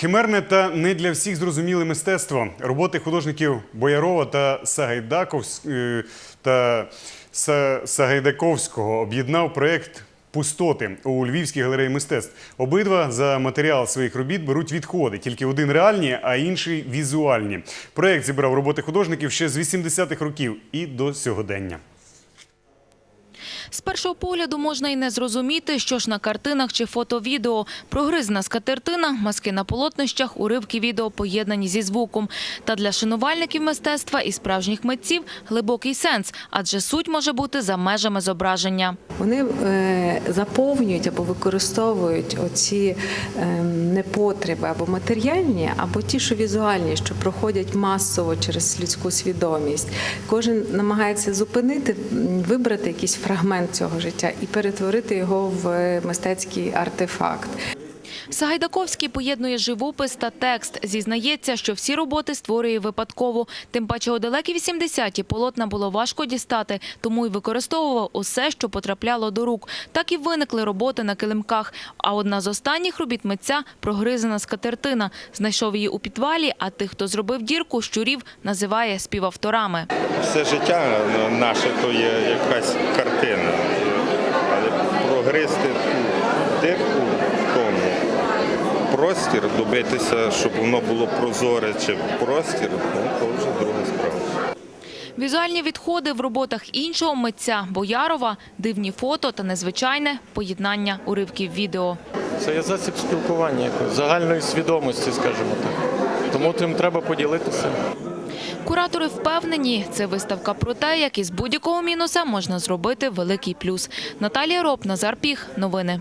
Химерне та не для всіх зрозуміле мистецтво. Роботи художників Боярова та е, та Сагайдаковського об'єднав проєкт Пустоти у Львівській галереї мистецтв. Обидва за матеріал своїх робіт беруть відходи, тільки один реальні, а інший візуальні. Проєкт зібрав роботи художників ще з 80-х років і до сьогодення. З першого погляду можна і не зрозуміти, що ж на картинах чи фото-відео. Прогризна скатертина, маски на полотнищах, уривки відео поєднані зі звуком. Та для шанувальників мистецтва і справжніх митців глибокий сенс, адже суть може бути за межами зображення. Вони е, заповнюють або використовують оці е, непотреби або матеріальні, або ті, що візуальні, що проходять масово через людську свідомість. Кожен намагається зупинити, вибрати якийсь фрагмент цього життя і перетворити його в мистецький артефакт. Сагайдаковський поєднує живопис та текст. Зізнається, що всі роботи створює випадково. Тим паче у далекі 80-ті полотна було важко дістати, тому й використовував усе, що потрапляло до рук. Так і виникли роботи на килимках. А одна з останніх робіт митця – прогризана скатертина. Знайшов її у підвалі, а тих, хто зробив дірку, щурів називає співавторами. все життя наше то є якась картина. Але прогризти ту дирку в тому, простір, добитися, щоб воно було прозоре чи простір, ну, то вже друга справа. Візуальні відходи в роботах іншого митця Боярова, дивні фото та незвичайне поєднання уривків відео. Це є засіб спілкування загальної свідомості, скажімо так. Тому тим треба поділитися. Куратори впевнені, це виставка про те, як із будь-якого мінуса можна зробити великий плюс. Наталія Роб, Назар Піх. Новини.